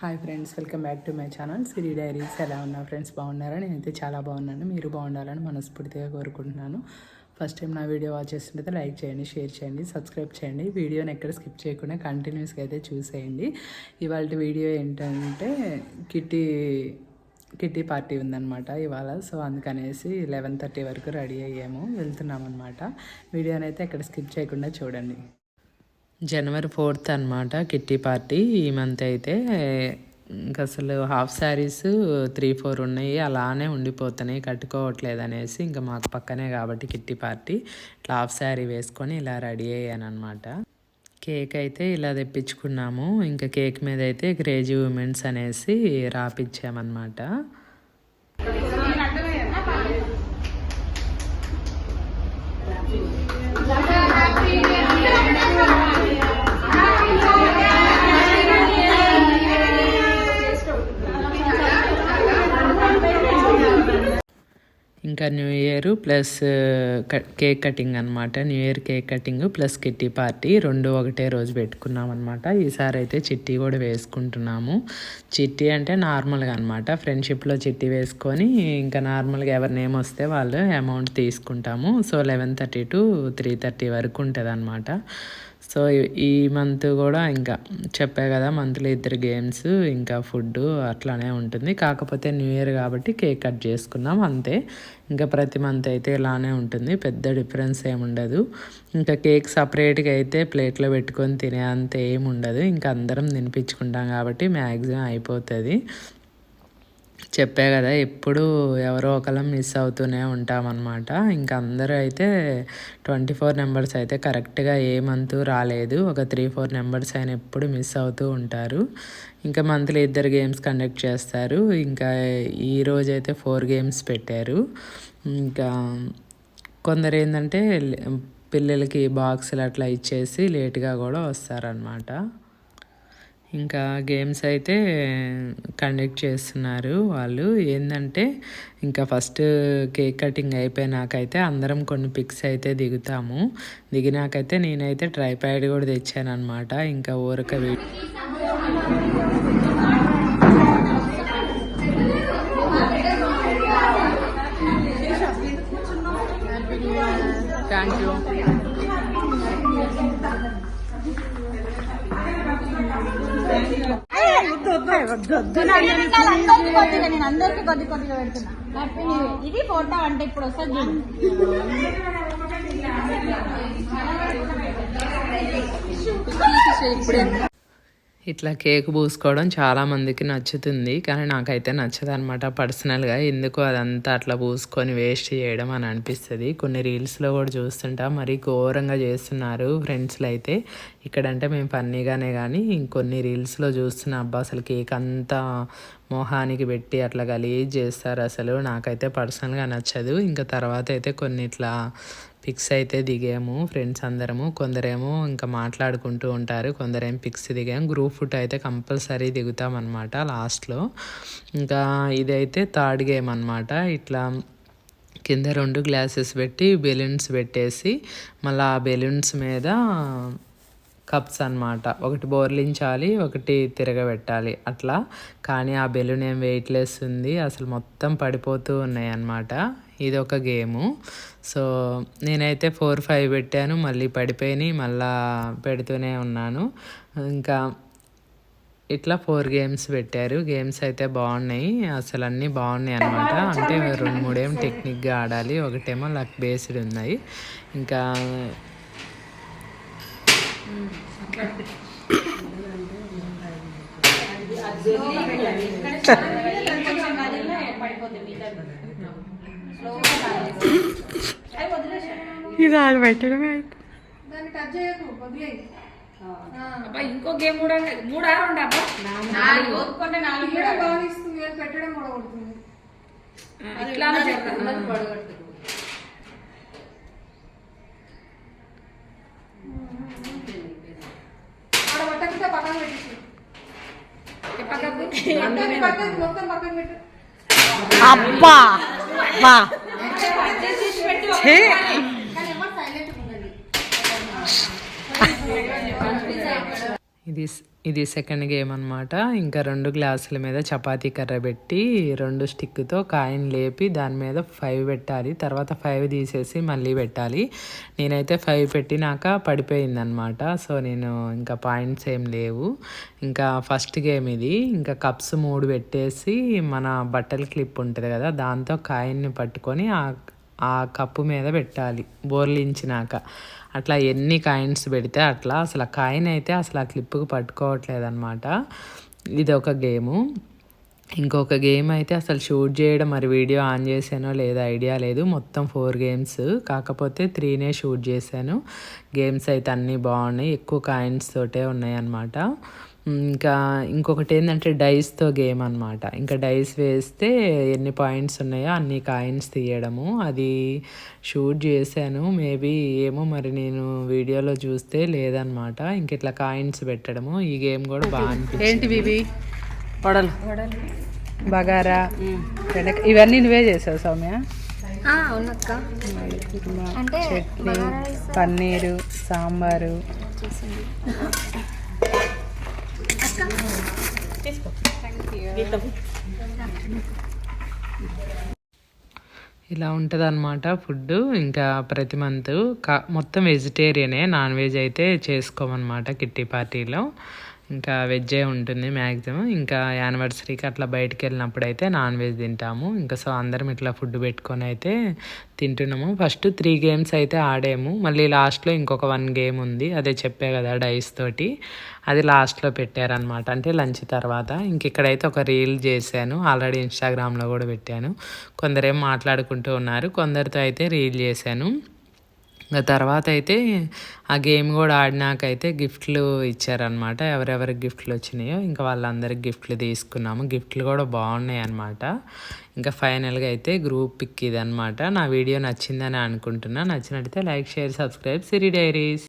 Hi friends welcome back to my channel. Siri diaries ఎలా ఉన్నా friends? బాగున్నారా? నేనైతే చాలా బాగున్నాను. మీరు బాగుండాలని మనస్ఫూర్తిగా కోరుకుంటున్నాను. ఫస్ట్ టైం నా వీడియో వాచ్ చేస్తుంటే లైక్ చేయండి షేర్ చేయండి సబ్స్క్రైబ్ చేయండి. వీడియోని ఎక్కడ స్కిప్ చేయకుండా కంటిన్యూస్గా అయితే చూసేయండి. ఇవాళ వీడియో ఏంటంటే కిట్టి కిట్టి పార్టీ ఉందన్నమాట ఇవాళ. సో అందుకనేసి లెవెన్ థర్టీ వరకు రెడీ అయ్యాము. వెళ్తున్నాం అనమాట వీడియోని అయితే ఎక్కడ స్కిప్ చేయకుండా చూడండి. జనవరి ఫోర్త్ అనమాట కిట్టి పార్టీ ఈ మంత్ అయితే. ఇంకా అసలు హాఫ్ శారీస్ త్రీ ఫోర్ ఉన్నాయి అలానే ఉండిపోతున్నాయి కట్టుకోవట్లేదు అనేసి ఇంకా మాకు పక్కనే కాబట్టి కిట్టి పార్టీ. ఇట్లా హాఫ్ శారీ వేసుకొని ఇలా రెడీ అయ్యాను అనమాట కేక్ అయితే ఇలా తెప్పించుకున్నాము ఇంకా కేక్ మీద అయితే క్రేజీ ఉమెన్స్ అనేసి రాపిచ్చామన్నమాట. ఇంకా new year plus cake cutting అనమాట new year cake cutting plus kitty party రెండు ఒకటే రోజు పెట్టుకున్నాం అనమాట ఈసారి అయితే చిట్టి కూడా వేసుకుంటున్నాము. చిట్టి అంటే నార్మల్గా అనమాట ఫ్రెండ్షిప్లో చిట్టి వేసుకొని ఇంకా నార్మల్గా ఎవరి నేమ్ వస్తే వాళ్ళు అమౌంట్ తీసుకుంటాము. So eleven thirty to three thirty వరకు ఉంటుంది అనమాట సో ఈ మంత్ కూడా ఇంకా చెప్పా కదా మంత్లీ ఇద్దరు గేమ్స్ ఇంకా ఫుడ్ అట్లానే ఉంటుంది. కాకపోతే న్యూ ఇయర్ కాబట్టి కేక్ కట్ చేసుకున్నాం అంతే. ఇంకా ప్రతి మంత్ అయితే ఇలానే ఉంటుంది పెద్ద డిఫరెన్స్ ఏముండదు ఇంకా కేక్ సపరేట్గా అయితే ప్లేట్లో పెట్టుకొని తినే అంత ఏముండదు ఇంకా అందరం తినిపించుకుంటాం కాబట్టి మ్యాక్సిమం అయిపోతుంది. చెప్పా కదా ఎప్పుడు ఎవరో ఒకళ్ళం మిస్ అవుతూనే ఉంటామన్నమాట. ఇంకా అందరూ అయితే ట్వంటీ ఫోర్ నెంబర్స్ అయితే కరెక్ట్గా ఏ మంత్ రాలేదు. ఒక త్రీ ఫోర్ నెంబర్స్ అయిన ఎప్పుడు మిస్ అవుతూ ఉంటారు. ఇంకా మంత్లీ ఇద్దరు గేమ్స్ కండక్ట్ చేస్తారు. ఇంకా ఈ రోజు అయితే ఫోర్ గేమ్స్ పెట్టారు. ఇంకా కొందరు ఏంటంటే పిల్లలకి బాక్సులు అట్లా ఇచ్చేసి లేట్గా కూడా వస్తారనమాట ఇంకా గేమ్స్ అయితే కండక్ట్ చేస్తున్నారు వాళ్ళు. ఏంటంటే ఇంకా ఫస్ట్ కేక్ కటింగ్ అయిపోయినాకైతే అందరం కొన్ని పిక్స్ అయితే దిగుతాము. దిగినాకైతే నేనైతే ట్రైప్యాడ్ కూడా తెచ్చాను అనమాట ఇంకా ఊరక థ్యాంక్ యూ నేను అందరికి కొద్ది కొద్దిగా పెడుతున్నా. ఇది ఫోటో అంటే ఇప్పుడు వస్తుంది చూడు. ఇట్లా కేక్ పూసుకోవడం చాలా మందికి నచ్చుతుంది కానీ నాకైతే నచ్చదు అనమాట పర్సనల్గా. ఎందుకు అదంతా అట్లా పూసుకొని వేస్ట్ చేయడం అని అనిపిస్తుంది. కొన్ని రీల్స్లో కూడా చూస్తుంటా. మరీ ఘోరంగా చేస్తున్నారు ఫ్రెండ్స్లో అయితే. ఇక్కడంటే మేము ఫన్నీగానే కానీ ఇంకొన్ని రీల్స్లో చూస్తున్నా అబ్బా అసలు కేక్ అంతా మొహానికి పెట్టి అట్లా గలీజ్ చేస్తారు. అసలు నాకైతే పర్సనల్గా నచ్చదు. ఇంకా తర్వాత అయితే కొన్ని ఇట్లా పిక్స్ అయితే దిగాము. ఫ్రెండ్స్ అందరము కొందరేమో ఇంకా మాట్లాడుకుంటూ ఉంటారు. కొందరేం పిక్స్ దిగాము. గ్రూప్ ఫుట్ అయితే కంపల్సరీ దిగుతామన్నమాట లాస్ట్లో. ఇంకా ఇదైతే థర్డ్ గేమ్ అనమాట ఇట్లా కింద రెండు గ్లాసెస్ పెట్టి బెలూన్స్ పెట్టేసి మళ్ళీ ఆ బెలూన్స్ మీద కప్స్ అనమాట ఒకటి బోర్లించాలి ఒకటి తిరగబెట్టాలి. అట్లా. కానీ ఆ బెలూన్ ఏం వెయిట్లెస్ ఉంది. అసలు మొత్తం పడిపోతూ ఉన్నాయి అన్నమాట. ఇది ఒక గేము. సో నేనైతే ఫోర్ ఫైవ్ పెట్టాను. మళ్ళీ పడిపోయినాయి. మళ్ళా పెడుతూనే ఉన్నాను. ఇంకా ఇట్లా ఫోర్ గేమ్స్ పెట్టారు. గేమ్స్ అయితే బాగున్నాయి. అసలు అన్నీ బాగున్నాయి అనమాట అంటే రెండు మూడేమో టెక్నిక్గా ఆడాలి. ఒకటేమో లక్ బేస్డ్ ఉన్నాయి. ఇంకా ఇది ఆడ పెట్టడమే అబ్బా ఇంకో గేమ్ కూడా మూడు ఆరు ఉండే అబ్బా. నాలుగు. ఒప్పుకుంటే నాలుగు కూడా ఇట్లా అబ్బా. వా ఛే. ఇది ఇది సెకండ్ గేమ్ అనమాట ఇంకా రెండు గ్లాసుల మీద చపాతీ కర్ర పెట్టి రెండు స్టిక్తో కాయిన్ లేపి దాని మీద ఫైవ్ పెట్టాలి. తర్వాత ఫైవ్ తీసేసి మళ్ళీ పెట్టాలి. నేనైతే ఫైవ్ పెట్టినాక పడిపోయింది అనమాట సో నేను ఇంకా పాయింట్స్ ఏం లేవు. ఇంకా ఫస్ట్ గేమ్ ఇది. ఇంకా కప్స్ మూడు పెట్టేసి మన బట్టల క్లిప్ ఉంటుంది కదా దాంతో కాయిన్ని పట్టుకొని ఆ ఆ కప్పు మీద పెట్టాలి బోర్లించినాక. అట్లా ఎన్ని కాయిన్స్ పెడితే అట్లా. అసలు ఆ కాయిన్ అయితే అసలు ఆ క్లిప్కి పట్టుకోవట్లేదు అనమాట ఇది ఒక గేము. ఇంకొక గేమ్ అయితే అసలు షూట్ చేయడం మరి వీడియో ఆన్ చేశానో లేదో ఐడియా లేదు. మొత్తం ఫోర్ గేమ్స్. కాకపోతే త్రీనే షూట్ చేశాను. గేమ్స్ అయితే అన్నీ బాగున్నాయి. ఎక్కువ కాయిన్స్ తోటే ఉన్నాయి అన్నమాట ఇంకా ఇంకొకటి ఏంటంటే డైస్తో గేమ్ అనమాట ఇంకా డైస్ వేస్తే ఎన్ని పాయింట్స్ ఉన్నాయో అన్ని కాయిన్స్ తీయడము. అది షూట్ చేశాను. మేబీ ఏమో మరి నేను వీడియోలో చూస్తే లేదనమాట ఇంక ఇట్లా కాయిన్స్ పెట్టడము. ఈ గేమ్ కూడా బాగా అనిపించింది. ఏంటివి ఇవి వడలు. బగారా. ఇవన్నీ నువ్వే చేసావు సౌమ్య? చట్నీ పన్నీరు సాంబారు. ఇలా ఉంటుంది అనమాట ఫుడ్ ఇంకా ప్రతి మంత్ కా మొత్తం వెజిటేరియనే నాన్ వెజ్ అయితే చేసుకోమన్నమాట కిట్టి పార్టీలో. ఇంకా వెజ్జే ఉంటుంది మ్యాక్సిమం ఇంకా యానివర్సరీకి అట్లా బయటకు వెళ్ళినప్పుడు అయితే నాన్ వెజ్ తింటాము. ఇంకా సో అందరం ఇట్లా ఫుడ్ పెట్టుకొని అయితే తింటున్నాము. ఫస్ట్ త్రీ గేమ్స్ అయితే ఆడాము. మళ్ళీ లాస్ట్లో ఇంకొక వన్ గేమ్ ఉంది. అదే చెప్పే కదా డైస్ తోటి. అది లాస్ట్లో పెట్టారనమాట అంటే లంచ్ తర్వాత. ఇంక ఇక్కడైతే ఒక రీల్ చేశాను. ఆల్రెడీ ఇన్స్టాగ్రామ్లో కూడా పెట్టాను. కొందరేం మాట్లాడుకుంటూ ఉన్నారు. కొందరితో అయితే రీల్ చేశాను. తర్వాత అయితే ఆ గేమ్ కూడా ఆడినాకైతే గిఫ్ట్లు ఇచ్చారనమాట ఎవరెవరికి గిఫ్ట్లు వచ్చినాయో ఇంకా వాళ్ళందరికి గిఫ్ట్లు తీసుకున్నాము. గిఫ్ట్లు కూడా బాగున్నాయి అనమాట ఇంకా ఫైనల్గా అయితే గ్రూప్ పిక్ ఇది అనమాట నా వీడియో నచ్చిందని అనుకుంటున్నా. నచ్చినట్టయితే like share subscribe. Siri diaries.